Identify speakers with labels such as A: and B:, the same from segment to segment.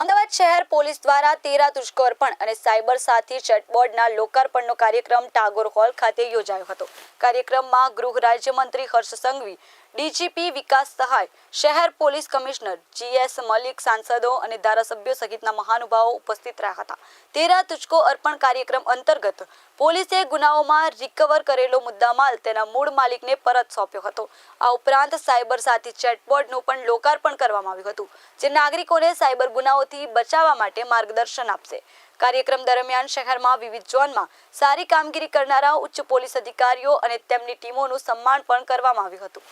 A: અમદાવાદ શહેર પોલીસ દ્વારા તેરા દુષ્કર્પણ અને સાયબર સાથી ચેટબોર્ડના લોકાર્પણનો કાર્યક્રમ ટાગોર હોલ ખાતે યોજાયો હતો. કાર્યક્રમમાં ગૃહ રાજ્યમંત્રી હર્ષ સંઘવી ડીજીપી વિકાસ સહાય, શહેર પોલીસ કમિશનર, જીએસ મલિક સાંસદો અને ધારાસભ્યો સહિતના મહાનુભાવો ઉપસ્થિત રહ્યા હતા. તેરા તુચકો અર્પણ કાર્યક્રમ અંતર્ગત પોલીસે ગુનાઓમાં રિકવર કરેલો મુદ્દામાલ તેના મૂળ માલિકને પરત સોંપ્યો હતો. આ ઉપરાંત સાયબર સાથી ચેટબોર્ડનું પણ લોકાર્પણ કરવામાં આવ્યું હતું, જે નાગરિકોને સાયબર ગુનાઓથી બચાવવા માટે માર્ગદર્શન આપશે. કાર્યક્રમ દરમિયાન શહેરમાં વિવિધ ઝોનમાં સારી કામગીરી કરનારા ઉચ્ચ પોલીસ અધિકારીઓ અને તેમની ટીમોનું સન્માન પણ કરવામાં આવ્યું હતું.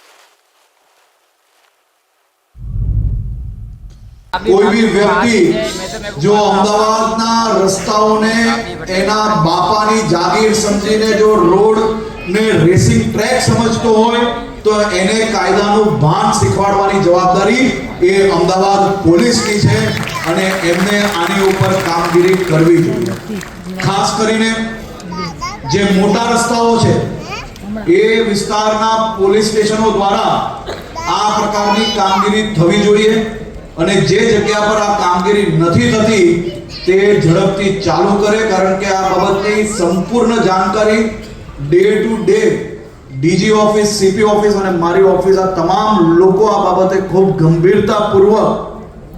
B: કોઈ બી વ્યક્તિ જો અમદાવાદના રસ્તાઓને એના બાપાની જાગીર સમજીને જો રોડ ને રેસિંગ ટ્રેક સમજતો હોય તો એને કાયદાનું ભાન શીખવાડવાની જવાબદારી એ અમદાવાદ પોલીસની છે અને એમને આની ઉપર કામગીરી કરવી જોઈએ. ખાસ કરીને જે મોટા રસ્તાઓ છે એ વિસ્તારના પોલીસ સ્ટેશનો દ્વારા આ પ્રકારની કામગીરી થવી જોઈએ. અને જે જગ્યા પર આ કામગીરી નથી થતી, તે ઝડપથી ચાલુ કરે, કારણ કે આ બાબતની સંપૂર્ણ જાણકારી day to day DG office CP office અને મારી ઓફિસ આ તમામ લોકો આ બાબતે ખૂબ ગંભીરતાપૂર્વક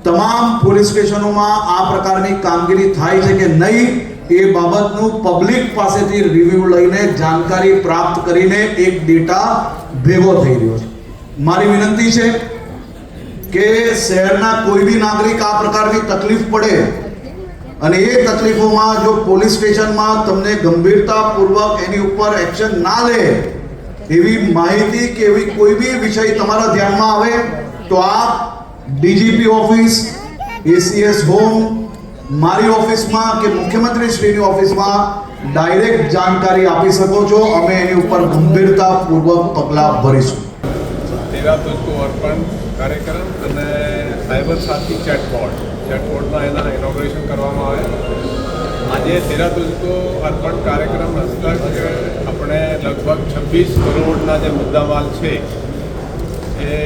B: તમામ પોલીસ સ્ટેશનોમાં આ પ્રકારની કામગીરી થાય છે કે નહીં, એ બાબતનું પબ્લિક પાસેથી રિવ્યુ લઈને જાણકારી પ્રાપ્ત કરીને એક ડેટા ભેગો થઈ રહ્યો છે. મારી વિનંતી છે કે શહેરના કોઈ બી નાગરિક આ પ્રકારની તકલીફ પડે અને એ તકલીફોમાં જો પોલીસ સ્ટેશનમાં તમને ગંભીરતાપૂર્વક એની ઉપર એક્શન ના લે, એવી માહિતી કે એવી કોઈ બી વિષય તમારા ધ્યાનમાં આવે, તો આપ ડીજીપી ઓફિસ, એસીએસ હોમ, મારી ઓફિસમાં કે મુખ્યમંત્રી શ્રીની ઓફિસમાં ડાયરેક્ટ જાણકારી આપી શકો છો. અમે એની ઉપર ગંભીરતાપૂર્વક પગલાં ભરીશું.
C: તેરા તુજકો અર્પણ કાર્યક્રમ અને સાયબર સાથી ચેટબોર્ડ ચેટબોર્ડના એના ઇનોગ્રેશન કરવામાં આવે. આજે તેરા તુજકો અર્પણ કાર્યક્રમ હસ્તક આપણે લગભગ છવ્વીસ કરોડના જે મુદ્દામાલ છે એ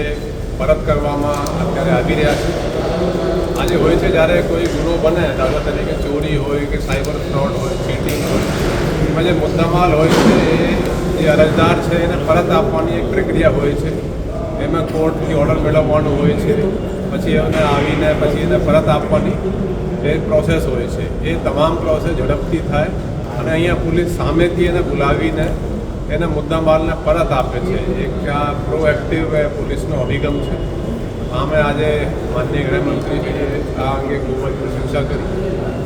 C: પરત કરવામાં અત્યારે આવી રહ્યા છે. આજે હોય છે જ્યારે કોઈ ગુનો બને, દાખલા તરીકે ચોરી હોય કે સાયબર ફ્રોડ હોય ચીટિંગ હોય, એમાં જે મુદ્દામાલ હોય છે એ જે અરજદાર છે એને પરત આપવાની એક પ્રક્રિયા હોય છે. એમાં કોર્ટથી ઓર્ડર મેળવવાનો હોય છે. પછી એને આવીને, પછી એને પરત આપવાની એ પ્રોસેસ હોય છે. એ તમામ પ્રોસેસ ઝડપથી થાય અને અહીંયા પોલીસ સામેથી એને બોલાવીને એને મુદ્દામાલને પરત આપે છે. એક આ પ્રોએક્ટિવ પોલીસનો અભિગમ છે. અમે આજે માનનીય ગૃહમંત્રીજીએ આ અંગે ખૂબ જ પ્રશંસા કરી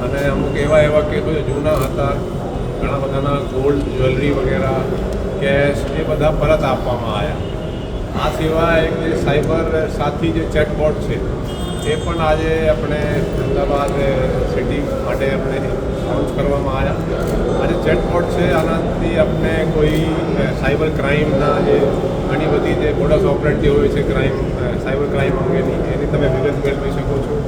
C: અને અમુક એવા એવા કેસો જૂના હતા, ઘણા બધાના ગોલ્ડ જ્વેલરી વગેરે કેશ એ બધા પરત આપવામાં આવ્યા. આ સિવાય જે સાયબર સાથી જે ચેટબોટ છે, એ પણ આજે આપણે અમદાવાદ સિટી માટે આપણે લોન્ચ કરવામાં આવ્યા. આજે ચેટબોટ છે, આનાથી આપણે કોઈ સાયબર ક્રાઇમના જે ઘણી બધી જે મોડસ ઓપરેટી હોય છે ક્રાઇમ સાયબર ક્રાઇમ અંગેની, એની તમે વિગત મેળવી શકો.